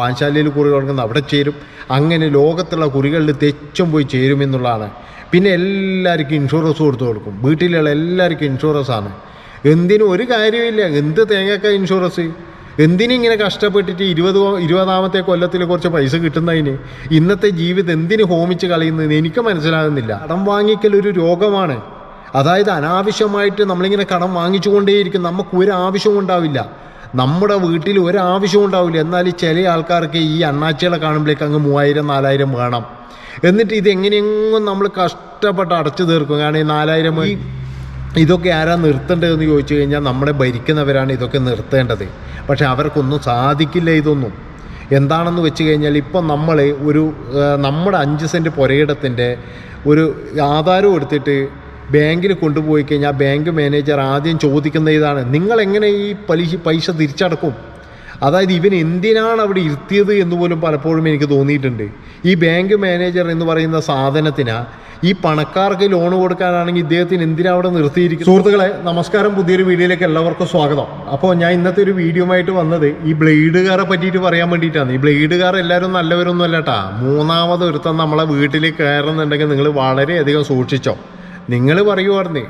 വാൻശാലയിൽ കുറി തുടങ്ങുന്ന അവിടെ ചേരും. അങ്ങനെ ലോകത്തുള്ള കുറികളിൽ തെച്ചും പോയി ചേരുമെന്നുള്ളതാണ് പിന്നെ എല്ലാവർക്കും ഇൻഷുറൻസ് കൊടുത്തു കൊടുക്കും. വീട്ടിലുള്ള എല്ലാവർക്കും ഇൻഷുറൻസ് ആണ്. എന്തിനും ഒരു കാര്യമില്ല എന്ത് തേങ്ങക്ക ഇൻഷുറൻസ് എന്തിനും ഇങ്ങനെ കഷ്ടപ്പെട്ടിട്ട് ഇരുപത് ഇരുപതാമത്തെ കൊല്ലത്തിൽ കുറച്ച് പൈസ കിട്ടുന്നതിന് ഇന്നത്തെ ജീവിതം എന്തിന് ഹോമിച്ച് കളയുന്നതിന് എനിക്ക് മനസ്സിലാകുന്നില്ല. കടം വാങ്ങിക്കൽ ഒരു രോഗമാണ്. അതായത് അനാവശ്യമായിട്ട് നമ്മളിങ്ങനെ കടം വാങ്ങിച്ചുകൊണ്ടേയിരിക്കും. നമുക്ക് ഒരു ആവശ്യവും ഉണ്ടാവില്ല. നമ്മുടെ വീട്ടിൽ ഒരാവശ്യവും ഉണ്ടാവില്ല. എന്നാൽ ചില ആൾക്കാർക്ക് ഈ അണ്ണാച്ചികളെ കാണുമ്പോഴേക്ക് അങ്ങ് മൂവായിരം നാലായിരം വേണം. എന്നിട്ട് ഇത് എങ്ങനെയെങ്കിലും നമ്മൾ കഷ്ടപ്പെട്ട് അടച്ചു തീർക്കും. കാരണം ഈ നാലായിരം ഈ ഇതൊക്കെ ആരാ നിർത്തേണ്ടതെന്ന് ചോദിച്ചു കഴിഞ്ഞാൽ നമ്മളെ ഭരിക്കുന്നവരാണ് ഇതൊക്കെ നിർത്തേണ്ടത്. പക്ഷെ അവർക്കൊന്നും സാധിക്കില്ല ഇതൊന്നും. എന്താണെന്ന് വെച്ച് കഴിഞ്ഞാൽ ഇപ്പം നമ്മൾ ഒരു നമ്മുടെ അഞ്ച് സെന്റ് പുരയിടത്തിന്റെ ഒരു ആധാരം എടുത്തിട്ട് ബാങ്കിൽ കൊണ്ടുപോയി കഴിഞ്ഞാൽ ബാങ്ക് മാനേജർ ആദ്യം ചോദിക്കുന്ന ഇതാണ് നിങ്ങൾ എങ്ങനെ ഈ പലിശ പൈസ തിരിച്ചടക്കും? അതായത് ഇവൻ എന്തിനാണ് അവിടെ ഇരുത്തിയത് എന്ന് പോലും പലപ്പോഴും എനിക്ക് തോന്നിയിട്ടുണ്ട്. ഈ ബാങ്ക് മാനേജർ എന്ന് പറയുന്ന സാധനത്തിന് ഈ പണക്കാർക്ക് ലോൺ കൊടുക്കാനാണെങ്കിൽ ഇദ്ദേഹത്തിന് എന്തിനാ അവിടെ നിർത്തിയിരിക്കും സുഹൃത്തുക്കളെ നമസ്കാരം. പുതിയൊരു വീഡിയോയിലേക്ക് എല്ലാവർക്കും സ്വാഗതം. അപ്പോൾ ഞാൻ ഇന്നത്തെ ഒരു വീഡിയോ ആയിട്ട് വന്നത് ഈ ബ്ലേഡുകാരെ പറ്റിയിട്ട് പറയാൻ വേണ്ടിയിട്ടാണ്. ഈ ബ്ലേഡുകാർ എല്ലാവരും നല്ലവരൊന്നും അല്ല കേട്ടാ മൂന്നാമത് ഒരുത്തം നമ്മളെ വീട്ടിൽ കയറുന്നുണ്ടെങ്കിൽ നിങ്ങൾ വളരെയധികം സൂക്ഷിച്ചോ. നിങ്ങൾ പറയുമായിരുന്നേ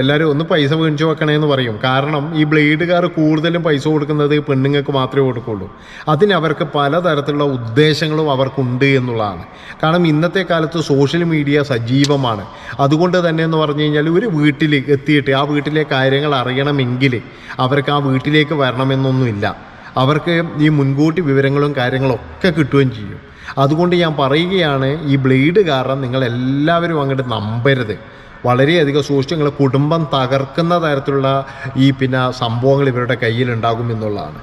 എല്ലാവരും ഒന്ന് പൈസ മേടിച്ചു വെക്കണേന്ന് പറയും. കാരണം ഈ ബ്ലേഡുകാർ കൂടുതലും പൈസ കൊടുക്കുന്നത് പെണ്ണുങ്ങൾക്ക് മാത്രമേ കൊടുക്കുള്ളൂ. അതിന് അവർക്ക് പലതരത്തിലുള്ള ഉദ്ദേശങ്ങളും അവർക്കുണ്ട് എന്നുള്ളതാണ്. കാരണം ഇന്നത്തെ കാലത്ത് സോഷ്യൽ മീഡിയ സജീവമാണ്. അതുകൊണ്ട് തന്നെ എന്ന് പറഞ്ഞു കഴിഞ്ഞാൽ ഒരു വീട്ടിൽ എത്തിയിട്ട് ആ വീട്ടിലെ കാര്യങ്ങൾ അറിയണമെങ്കിൽ അവർക്ക് ആ വീട്ടിലേക്ക് വരണമെന്നൊന്നുമില്ല. അവർക്ക് ഈ മുൻകൂട്ടി വിവരങ്ങളും കാര്യങ്ങളും ഒക്കെ കിട്ടുകയും ചെയ്യും. അതുകൊണ്ട് ഞാൻ പറയുകയാണ് ഈ ബ്ലേഡ് കാരണം നിങ്ങൾ എല്ലാവരും അങ്ങോട്ട് നമ്പരുത്. വളരെയധികം സൂക്ഷിച്ച് കുടുംബം തകർക്കുന്ന തരത്തിലുള്ള ഈ പിന്നെ സംഭവങ്ങൾ ഇവരുടെ കയ്യിൽ ഉണ്ടാകും എന്നുള്ളതാണ്.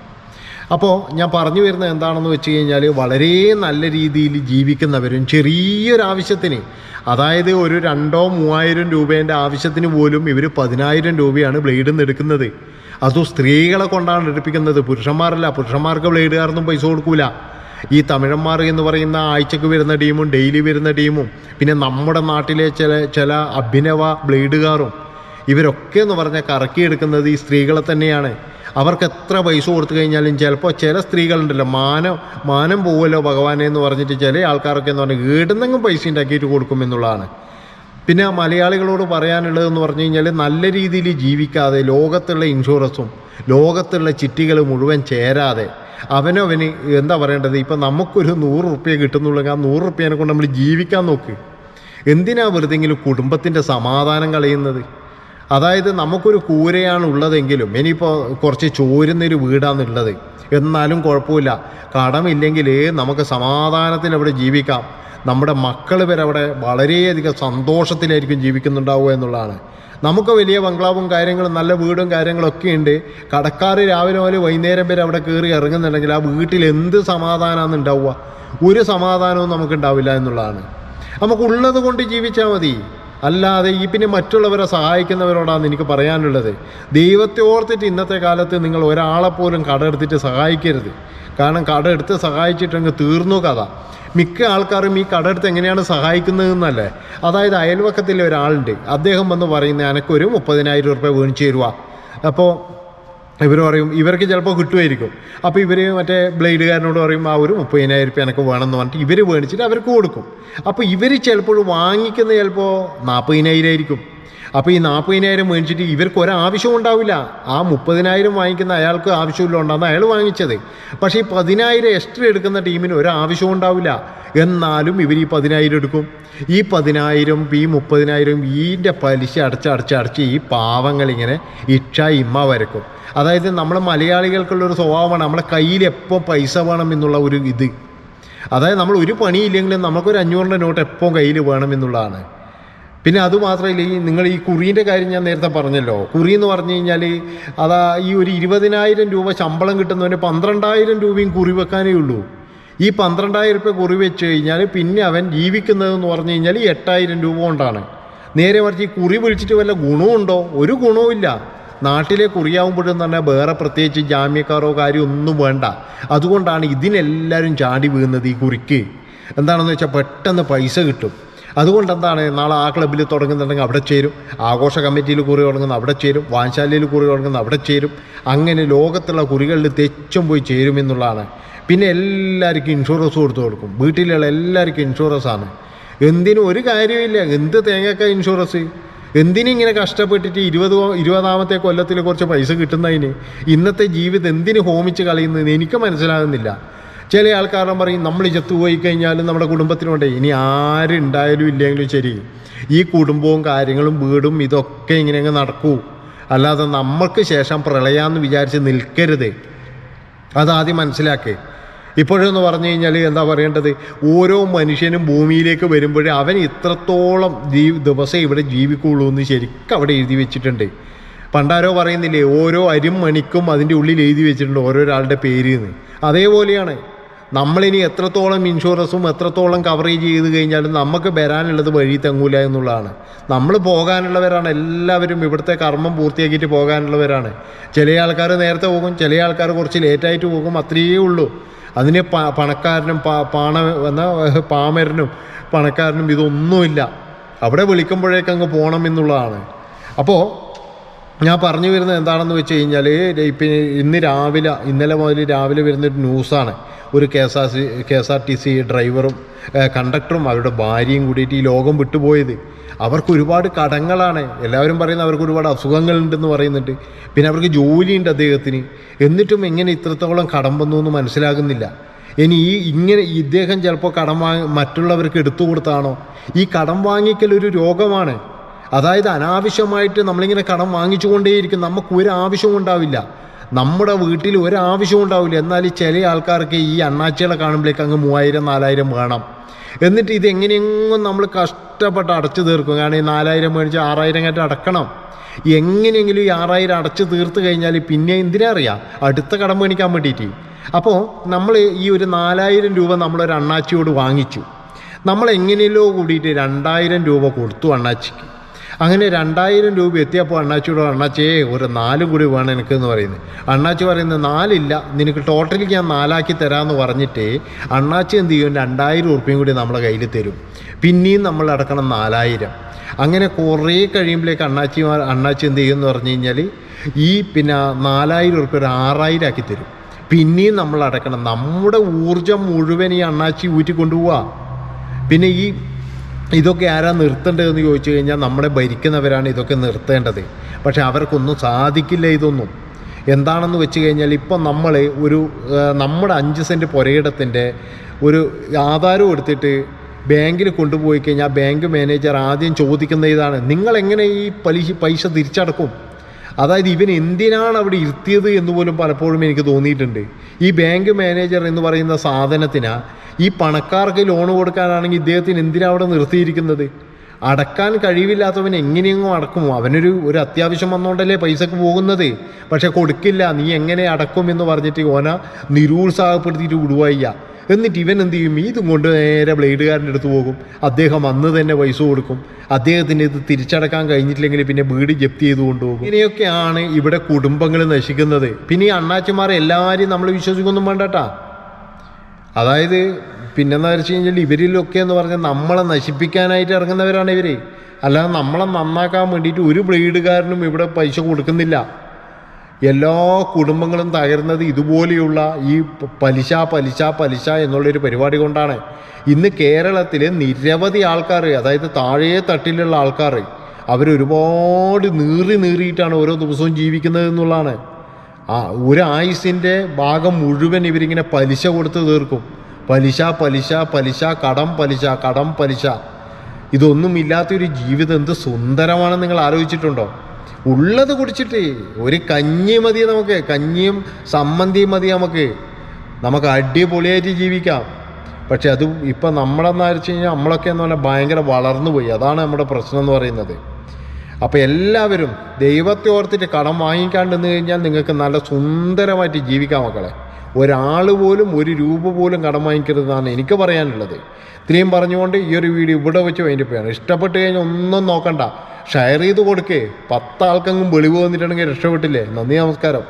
അപ്പോൾ ഞാൻ പറഞ്ഞു വരുന്നത് എന്താണെന്ന് വെച്ച് കഴിഞ്ഞാൽ വളരെ നല്ല രീതിയിൽ ജീവിക്കുന്നവരും ചെറിയൊരാവശ്യത്തിന് അതായത് ഒരു രണ്ടോ മൂവായിരം രൂപേന്റെ ആവശ്യത്തിന് പോലും ഇവർ പതിനായിരം രൂപയാണ് ബ്ലേഡിൽ നിന്ന് എടുക്കുന്നത്. അതും സ്ത്രീകളെ കൊണ്ടാണ് എടുപ്പിക്കുന്നത്. പുരുഷന്മാരല്ല പുരുഷന്മാർക്ക് ബ്ലേഡുകാരൊന്നും പൈസ കൊടുക്കൂല. ഈ തമിഴന്മാർ എന്ന് പറയുന്ന ആഴ്ചക്ക് വരുന്ന ടീമും ഡെയിലി വരുന്ന ടീമും പിന്നെ നമ്മുടെ നാട്ടിലെ ചില ചില അഭിനവ ബ്ലേഡുകാരും ഇവരൊക്കെ എന്ന് പറഞ്ഞാൽ കറക്കിയെടുക്കുന്നത് ഈ സ്ത്രീകളെ തന്നെയാണ്. അവർക്ക് എത്ര പൈസ കൊടുത്തു കഴിഞ്ഞാലും ചിലപ്പോൾ ചില സ്ത്രീകളുണ്ടല്ലോ മാനം മാനം പോവുമല്ലോ ഭഗവാനെ എന്ന് പറഞ്ഞിട്ട് ചില ആൾക്കാരൊക്കെ എന്ന് പറഞ്ഞാൽ ഏടുന്നെങ്കിലും പൈസ ഉണ്ടാക്കിയിട്ട് കൊടുക്കും എന്നുള്ളതാണ്. പിന്നെ ആ മലയാളികളോട് പറയാനുള്ളതെന്ന് പറഞ്ഞു കഴിഞ്ഞാൽ നല്ല രീതിയിൽ ജീവിക്കാതെ ലോകത്തുള്ള ഇൻഷുറൻസും ലോകത്തുള്ള ചിട്ടികൾ മുഴുവൻ ചേരാതെ അവനവന് എന്താ പറയേണ്ടത്? ഇപ്പം നമുക്കൊരു നൂറ് റുപ്യ കിട്ടുന്നുള്ളെങ്കിൽ ആ നൂറ് റുപ്യേനെ കൊണ്ട് നമ്മൾ ജീവിക്കാൻ നോക്ക്. എന്തിനാ വെറുതെങ്കിലും കുടുംബത്തിന്റെ സമാധാനം കളയുന്നത്? അതായത് നമുക്കൊരു കൂരയാണ് ഉള്ളതെങ്കിലും ഇനിയിപ്പോൾ കുറച്ച് ചോരുന്നൊരു വീടാണുള്ളത് എന്നാലും കുഴപ്പമില്ല. കടമില്ലെങ്കിൽ നമുക്ക് സമാധാനത്തിൽ അവിടെ ജീവിക്കാം. നമ്മുടെ മക്കൾ വരെ അവിടെ വളരെയധികം സന്തോഷത്തിലായിരിക്കും ജീവിക്കുന്നുണ്ടാവുക എന്നുള്ളതാണ്. നമുക്ക് വലിയ ബംഗ്ലാവും കാര്യങ്ങളും നല്ല വീടും കാര്യങ്ങളൊക്കെ ഉണ്ട്. കടക്കാർ രാവിലെ മുതൽ വൈകുന്നേരം വരെ അവിടെ കയറി ഇറങ്ങുന്നുണ്ടെങ്കിൽ ആ വീട്ടിൽ എന്ത് സമാധാനമാണ് ഉണ്ടാവുക? ഒരു സമാധാനവും നമുക്കുണ്ടാവില്ല എന്നുള്ളതാണ്. നമുക്കുള്ളത് കൊണ്ട് ജീവിച്ചാൽ മതി. അല്ലാതെ ഈ പിന്നെ മറ്റുള്ളവരെ സഹായിക്കുന്നവരോടാണ് എനിക്ക് പറയാനുള്ളത്. ദൈവത്തെ ഓർത്തിട്ട് ഇന്നത്തെ കാലത്ത് നിങ്ങൾ ഒരാളെപ്പോലും കടമെടുത്തിട്ട് സഹായിക്കരുത്. കാരണം കടമെടുത്ത് സഹായിച്ചിട്ടങ്ങ് തീർന്നു കഥ. മിക്ക ആൾക്കാരും ഈ കടയെടുത്ത് എങ്ങനെയാണ് സഹായിക്കുന്നതെന്നല്ലേ? അതായത് അയൽവക്കത്തിലെ ഒരാളുണ്ട്. അദ്ദേഹം വന്ന് പറയുന്ന എനക്കൊരു മുപ്പതിനായിരം റുപ്യ വീണിച്ച് തരുക അപ്പോൾ ഇവർ പറയും ഇവർക്ക് ചിലപ്പോൾ കിട്ടുമായിരിക്കും. അപ്പോൾ ഇവർ മറ്റേ ബ്ലേഡുകാരനോട് പറയും ആ ഒരു മുപ്പതിനായിരം റുപ്യ എനിക്ക് വേണമെന്ന് പറഞ്ഞിട്ട് ഇവർ മേടിച്ചിട്ട് അവർക്ക് കൊടുക്കും. അപ്പോൾ ഇവർ ചിലപ്പോൾ വാങ്ങിക്കുന്ന ചിലപ്പോൾ നാൽപ്പതിനായിരം ആയിരിക്കും. അപ്പോൾ ഈ നാൽപ്പതിനായിരം മേടിച്ചിട്ട് ഇവർക്ക് ഒരാവശ്യവും ഉണ്ടാവില്ല. ആ മുപ്പതിനായിരം വാങ്ങിക്കുന്ന അയാൾക്ക് ആവശ്യമില്ല ഉണ്ടാകുന്ന അയാൾ വാങ്ങിച്ചത്. പക്ഷേ ഈ പതിനായിരം എക്സ്ട്രാ എടുക്കുന്ന ടീമിന് ഒരാവശ്യവും ഉണ്ടാവില്ല. എന്നാലും ഇവർ ഈ പതിനായിരം എടുക്കും. ഈ പതിനായിരം ഈ മുപ്പതിനായിരം ഈന്റെ പലിശ അടച്ച് അടച്ച് അടച്ച് ഈ പാവങ്ങളിങ്ങനെ ഇക്ഷ ഇമ്മ വരക്കും. അതായത് നമ്മളെ മലയാളികൾക്കുള്ളൊരു സ്വഭാവമാണ് നമ്മളെ കയ്യിൽ എപ്പോൾ പൈസ വേണം എന്നുള്ള ഒരു ഇത്. അതായത് നമ്മൾ ഒരു പണിയില്ലെങ്കിലും നമുക്കൊരു അഞ്ഞൂറിന്റെ നോട്ട് എപ്പോൾ കയ്യിൽ വേണം എന്നുള്ളതാണ്. പിന്നെ അതുമാത്രമല്ല ഈ നിങ്ങൾ ഈ കുറീന്റെ കാര്യം ഞാൻ നേരത്തെ പറഞ്ഞല്ലോ. കുറി എന്ന് പറഞ്ഞു കഴിഞ്ഞാൽ അതാ ഈ ഒരു ഇരുപതിനായിരം രൂപ ശമ്പളം കിട്ടുന്നവന് പന്ത്രണ്ടായിരം രൂപയും കുറി വെക്കാനേ ഉള്ളൂ. ഈ പന്ത്രണ്ടായിരം രൂപ കുറി വെച്ച് കഴിഞ്ഞാൽ പിന്നെ അവൻ ജീവിക്കുന്നതെന്ന് പറഞ്ഞു കഴിഞ്ഞാൽ എട്ടായിരം രൂപ കൊണ്ടാണ്. നേരെ മറിച്ച് ഈ കുറി വിളിച്ചിട്ട് വല്ല ഗുണമുണ്ടോ ഒരു ഗുണവുമില്ല നാട്ടിലെ കുറിയാവുമ്പോഴെന്ന് പറഞ്ഞാൽ വേറെ പ്രത്യേകിച്ച് ജാമ്യക്കാരോ കാര്യം ഒന്നും വേണ്ട. അതുകൊണ്ടാണ് ഇതിനെല്ലാവരും ചാടി വീഴുന്നത് ഈ കുറിക്ക്. എന്താണെന്ന് വെച്ചാൽ പെട്ടെന്ന് പൈസ കിട്ടും. അതുകൊണ്ട് എന്താണ് നാളെ ആ ക്ലബ്ബിൽ തുടങ്ങുന്നുണ്ടെങ്കിൽ അവിടെ ചേരും. ആഘോഷ കമ്മിറ്റിയിൽ കുറി തുടങ്ങുന്ന അവിടെ ചേരും. വാൻശാലയിൽ കുറി തുടങ്ങുന്ന അവിടെ ചേരും. അങ്ങനെ ലോകത്തുള്ള കുറികളിൽ തെച്ചും പോയി ചേരുമെന്നുള്ളതാണ് പിന്നെ എല്ലാവർക്കും ഇൻഷുറൻസ് കൊടുത്തു കൊടുക്കും. വീട്ടിലുള്ള എല്ലാവർക്കും ഇൻഷുറൻസ് ആണ്. എന്തിനും ഒരു കാര്യമില്ല എന്ത് തേങ്ങക്ക ഇൻഷുറൻസ് എന്തിനിങ്ങനെ കഷ്ടപ്പെട്ടിട്ട് ഇരുപത് ഇരുപതാമത്തെ കൊല്ലത്തിൽ കുറച്ച് പൈസ കിട്ടുന്നതിന് ഇന്നത്തെ ജീവിതം എന്തിന് ഹോമിച്ച് കളയുന്നതെന്ന് എനിക്ക് മനസ്സിലാകുന്നില്ല. ചില ആൾക്കാരെ പറയും നമ്മൾ ചത്തുപോയി കഴിഞ്ഞാലും നമ്മുടെ കുടുംബത്തിനുണ്ട് ഇനി ആരുണ്ടായാലും ഇല്ലെങ്കിലും ശരി. ഈ കുടുംബവും കാര്യങ്ങളും വീടും ഇതൊക്കെ ഇങ്ങനെ അങ്ങ് നടക്കൂ. അല്ലാതെ നമ്മൾക്ക് ശേഷം പ്രളയാന്ന് വിചാരിച്ച് നിൽക്കരുത്. അതാദ്യം മനസ്സിലാക്കേ. ഇപ്പോഴെന്ന് പറഞ്ഞു കഴിഞ്ഞാൽ എന്താ പറയേണ്ടത്? ഓരോ മനുഷ്യനും ഭൂമിയിലേക്ക് വരുമ്പോഴേ അവൻ ഇത്രത്തോളം ജീ ദിവസം ഇവിടെ ജീവിക്കുള്ളൂ എന്ന് ശരിക്കും അവിടെ എഴുതി വെച്ചിട്ടുണ്ട്. പണ്ടാരോ പറയുന്നില്ലേ ഓരോ അരിമണിക്കും അതിന്റെ ഉള്ളിൽ എഴുതി വെച്ചിട്ടുണ്ട് ഓരോരാളുടെ പേര് എന്ന്. അതേപോലെയാണ്. നമ്മളിനി എത്രത്തോളം ഇൻഷുറൻസും എത്രത്തോളം കവറേജ് ചെയ്ത് കഴിഞ്ഞാലും നമുക്ക് വരാനുള്ളത് വഴി തെങ്ങൂല എന്നുള്ളതാണ്. നമ്മൾ പോകാനുള്ളവരാണ് എല്ലാവരും ഇവിടുത്തെ കർമ്മം പൂർത്തിയാക്കിയിട്ട് പോകാനുള്ളവരാണ്. ചില ആൾക്കാർ നേരത്തെ പോകും ചില ആൾക്കാർ കുറച്ച് ലേറ്റായിട്ട് പോകും അത്രയേ ഉള്ളൂ. അതിന് പ പണക്കാരനും പാ പാണ എന്ന പാമരനും പണക്കാരനും ഇതൊന്നുമില്ല. അവിടെ വിളിക്കുമ്പോഴേക്ക് അങ്ങ് പോകണം എന്നുള്ളതാണ്. അപ്പോൾ ഞാൻ പറഞ്ഞു വരുന്നത് എന്താണെന്ന് വെച്ച് കഴിഞ്ഞാൽ ഇപ്പം ഇന്ന് രാവിലെ ഇന്നലെ മുതൽ രാവിലെ വരുന്നൊരു ന്യൂസാണ് ഒരു K S R C K S R T C ഡ്രൈവറും കണ്ടക്ടറും അവരുടെ ഭാര്യയും കൂടിയിട്ട് ഈ ലോകം വിട്ടുപോയത്. അവർക്ക് ഒരുപാട് കടങ്ങളാണ്. എല്ലാവരും പറയുന്നത് അവർക്ക് ഒരുപാട് അസുഖങ്ങളുണ്ടെന്ന് പറയുന്നുണ്ട്. പിന്നെ അവർക്ക് ജോലിയുണ്ട് അദ്ദേഹത്തിന്. എന്നിട്ടും എങ്ങനെ ഇത്രത്തോളം കടം വന്നു എന്ന് മനസ്സിലാകുന്നില്ല. ഇനി ഈ ഇങ്ങനെ ഇദ്ദേഹം ചിലപ്പോൾ കടം വാങ്ങി മറ്റുള്ളവർക്ക് എടുത്തു കൊടുത്താണോ? ഈ കടം വാങ്ങിക്കൽ ഒരു രോഗമാണ്. അതായത് അനാവശ്യമായിട്ട് നമ്മളിങ്ങനെ കടം വാങ്ങിച്ചുകൊണ്ടേയിരിക്കും. നമുക്ക് ഒരു ആവശ്യവും ഉണ്ടാവില്ല. നമ്മുടെ വീട്ടിൽ ഒരാവശ്യവും ഉണ്ടാവില്ല. എന്നാൽ ചില ആൾക്കാർക്ക് ഈ അണ്ണാച്ചികളെ കാണുമ്പോഴേക്ക് അങ്ങ് മൂവായിരം നാലായിരം വേണം. എന്നിട്ട് ഇത് എങ്ങനെയെങ്കിലും നമ്മൾ കഷ്ടപ്പെട്ട് അടച്ചു തീർക്കും. കാരണം ഈ നാലായിരം മേടിച്ച് ആറായിരം കാറ്റ് അടക്കണം. എങ്ങനെയെങ്കിലും ഈ ആറായിരം അടച്ചു തീർത്ത് കഴിഞ്ഞാൽ പിന്നെ എന്തിനാ അറിയാം? അടുത്ത കടം മേടിക്കാൻ വേണ്ടിയിട്ട്. അപ്പോൾ നമ്മൾ ഈ ഒരു നാലായിരം രൂപ നമ്മളൊരു അണ്ണാച്ചിയോട് വാങ്ങിച്ചു. നമ്മൾ എങ്ങനെയല്ലോ കൂടിയിട്ട് രണ്ടായിരം രൂപ കൊടുത്തു അണ്ണാച്ചിക്ക്. അങ്ങനെ രണ്ടായിരം രൂപ എത്തിയപ്പോൾ അണ്ണാച്ചിയോട് അണ്ണാച്ചേ ഒരു നാലും കൂടി വേണം എനിക്ക് എന്ന് പറയുന്നത് അണ്ണാച്ചി പറയുന്നത് നാലില്ല നിനക്ക് ടോട്ടലിക്ക് ഞാൻ നാലാക്കി തരാമെന്ന് പറഞ്ഞിട്ട് അണ്ണാച്ചി എന്ത് ചെയ്യും? രണ്ടായിരം ഉറുപ്പ്യം കൂടി നമ്മളെ കയ്യിൽ തരും. പിന്നെയും നമ്മൾ അടക്കണം നാലായിരം. അങ്ങനെ കുറേ കഴിയുമ്പോഴേക്ക് അണ്ണാച്ചി അണ്ണാച്ചി എന്ത് ചെയ്യും എന്ന് പറഞ്ഞു കഴിഞ്ഞാൽ ഈ പിന്നെ നാലായിരം ഉറുപ്പ്യ ഒരു ആറായിരം ആക്കി തരും. പിന്നെയും നമ്മൾ അടക്കണം. നമ്മുടെ ഊർജം മുഴുവൻ ഈ അണ്ണാച്ചി ഊറ്റി പിന്നെ ഈ ഇതൊക്കെ ആരാ നിർത്തേണ്ടതെന്ന് ചോദിച്ചു കഴിഞ്ഞാൽ നമ്മളെ ഭരിക്കുന്നവരാണ് ഇതൊക്കെ നിർത്തേണ്ടത്. പക്ഷെ അവർക്കൊന്നും സാധിക്കില്ല ഇതൊന്നും. എന്താണെന്ന് വെച്ച് കഴിഞ്ഞാൽ ഇപ്പം നമ്മൾ ഒരു നമ്മുടെ അഞ്ച് സെന്റ് പുരയിടത്തിന്റെ ഒരു ആധാരം എടുത്തിട്ട് ബാങ്കിൽ കൊണ്ടുപോയി കഴിഞ്ഞാൽ ബാങ്ക് മാനേജർ ആദ്യം ചോദിക്കുന്ന ഇതാണ് നിങ്ങൾ എങ്ങനെ ഈ പലിശ പൈസ തിരിച്ചടക്കും? അതായത് ഇവൻ എന്തിനാണ് അവിടെ ഇരുത്തിയത് എന്ന് പോലും പലപ്പോഴും എനിക്ക് തോന്നിയിട്ടുണ്ട്. ഈ ബാങ്ക് മാനേജർ എന്ന് പറയുന്ന സാധനത്തിന് ഈ പണക്കാർക്ക് ലോൺ കൊടുക്കാനാണെങ്കിൽ ഇദ്ദേഹത്തിന് എന്തിനാണ് അവിടെ നിർത്തിയിരിക്കുന്നത്? അടക്കാൻ കഴിവില്ലാത്തവൻ എങ്ങനെയെങ്കിലും അടക്കും. അവനൊരു ഒരു അത്യാവശ്യം വന്നുകൊണ്ടല്ലേ പൈസക്ക് പോകുന്നത്? പക്ഷെ കൊടുക്കില്ല. നീ എങ്ങനെ അടക്കും എന്ന് പറഞ്ഞിട്ട് ഓന നിരുത്സാഹപ്പെടുത്തിയിട്ട് വിടുവായ്യ. എന്നിട്ട് ഇവൻ എന്ത് ചെയ്യും? ഇതും കൊണ്ട് നേരെ ബ്ലേഡുകാരന്റെ അടുത്ത് പോകും. അദ്ദേഹം അന്ന് തന്നെ പൈസ കൊടുക്കും. അദ്ദേഹത്തിന് ഇത് തിരിച്ചടക്കാൻ കഴിഞ്ഞിട്ടില്ലെങ്കിൽ പിന്നെ വീട് ജപ്തി ചെയ്ത് കൊണ്ടുപോകും. ഇങ്ങനെയൊക്കെയാണ് ഇവിടെ കുടുംബങ്ങൾ നശിക്കുന്നത്. പിന്നെ ഈ അണ്ണാച്ചിമാരെ എല്ലാവരെയും നമ്മൾ വിശ്വസിക്കൊന്നും വേണ്ടട്ടാ. അതായത് പിന്നെന്താ വെച്ച് കഴിഞ്ഞാൽ ഇവരിലൊക്കെ എന്ന് പറഞ്ഞാൽ നമ്മളെ നശിപ്പിക്കാനായിട്ട് ഇറങ്ങുന്നവരാണ് ഇവർ അല്ലാതെ നമ്മളെ നന്നാക്കാൻ വേണ്ടിയിട്ട് ഒരു ബ്ലേഡുകാരനും ഇവിടെ പൈസ കൊടുക്കുന്നില്ല. എല്ലാ കുടുംബങ്ങളും തകരുന്നത് ഇതുപോലെയുള്ള ഈ പലിശ പലിശ പലിശ എന്നുള്ളൊരു പരിപാടി കൊണ്ടാണ്. ഇന്ന് കേരളത്തിൽ നിരവധി ആൾക്കാർ അതായത് താഴെ തട്ടിലുള്ള ആൾക്കാർ അവരൊരുപാട് നീറി നീറിയിട്ടാണ് ഓരോ ദിവസവും ജീവിക്കുന്നത് എന്നുള്ളതാണ്. ആ ഒരു ആയുസിന്റെ ഭാഗം മുഴുവൻ ഇവരിങ്ങനെ പലിശ കൊടുത്ത് തീർക്കും. പലിശ പലിശ പലിശ കടം പലിശ കടം പലിശ. ഇതൊന്നും ഇല്ലാത്തൊരു ജീവിതം എന്ത് സുന്ദരമാണെന്ന് നിങ്ങൾ ആലോചിച്ചിട്ടുണ്ടോ? ഉള്ളത് കുടിച്ചിട്ട് ഒരു കഞ്ഞി മതി നമുക്ക്. കഞ്ഞിയും സമ്മന്തിയും മതി നമുക്ക്. നമുക്ക് അടിപൊളിയായിട്ട് ജീവിക്കാം. പക്ഷെ അത് ഇപ്പം നമ്മളെന്ന് വെച്ച് കഴിഞ്ഞാൽ നമ്മളൊക്കെ എന്ന് പറഞ്ഞാൽ ഭയങ്കര വളർന്നു പോയി അതാണ് നമ്മുടെ പ്രശ്നം എന്ന് പറയുന്നത്. അപ്പോൾ എല്ലാവരും ദൈവത്തെ ഓർത്തിട്ട് കടം വാങ്ങിക്കാണ്ട് നിന്ന് കഴിഞ്ഞാൽ നിങ്ങൾക്ക് നല്ല സുന്ദരമായിട്ട് ജീവിക്കാം മക്കളെ. ഒരാൾ പോലും ഒരു രൂപ പോലും കടം വാങ്ങിക്കരുതെന്നാണ് എനിക്ക് പറയാനുള്ളത്. ഇത്രയും പറഞ്ഞുകൊണ്ട് ഈ ഒരു വീഡിയോ ഇവിടെ വെച്ച് വേണ്ടി പോയാണ് ഇഷ്ടപ്പെട്ട് കഴിഞ്ഞാൽ ഒന്നും നോക്കണ്ട. ഷെയർ ചെയ്ത് കൊടുക്കേ. പത്താൾക്കെങ്കിലും വെളിവ് വന്നിട്ടുണ്ടെങ്കിൽ രക്ഷപ്പെട്ടില്ലേ? നന്ദി നമസ്കാരം.